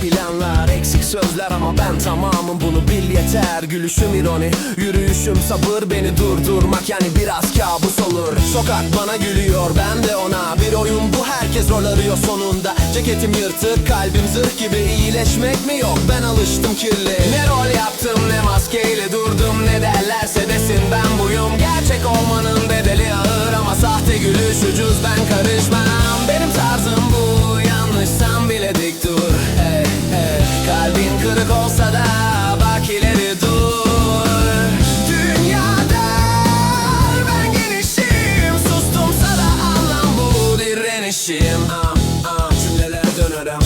planlar eksik sözler ama ben tamamım. Bunu bil yeter Gülüşüm ironi. Yürüyüşüm sabır beni durdurmak yani biraz kabus olur. Sokak bana gülüyor ben de ona. Bir oyun bu herkes rol arıyor sonunda. Ceketim yırtık kalbim zırh gibi iyileşmek mi yok? Ben alıştım kirli. Ne rol yaptım bak ileri dur. Dünyada ben genişim Sustumsa da anlam bu direnişim. Ah, ah, Cümleler dönerim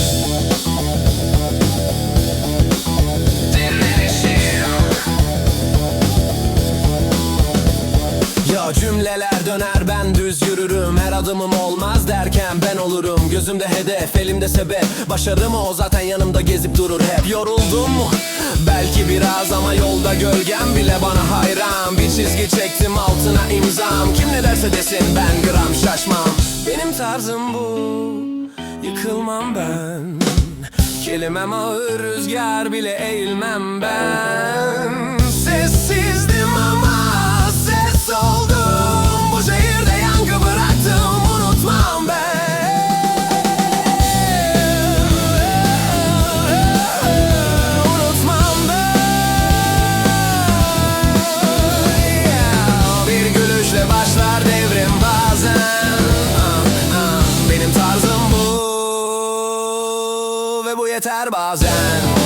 Cümleler döner ben düz yürürüm. Her adımım olmaz derken ben olurum. Gözümde hedef elimde sebep. Başarı mı o? Zaten yanımda gezip durur hep. Yoruldum? Belki biraz ama yolda gölgem bile bana hayran. Bir çizgi çektim altına imzam. Kim ne derse desin ben gram şaşmam. Benim tarzım bu Yıkılmam ben. Kelimem ağır rüzgar bile eğilmem ben yeter bazen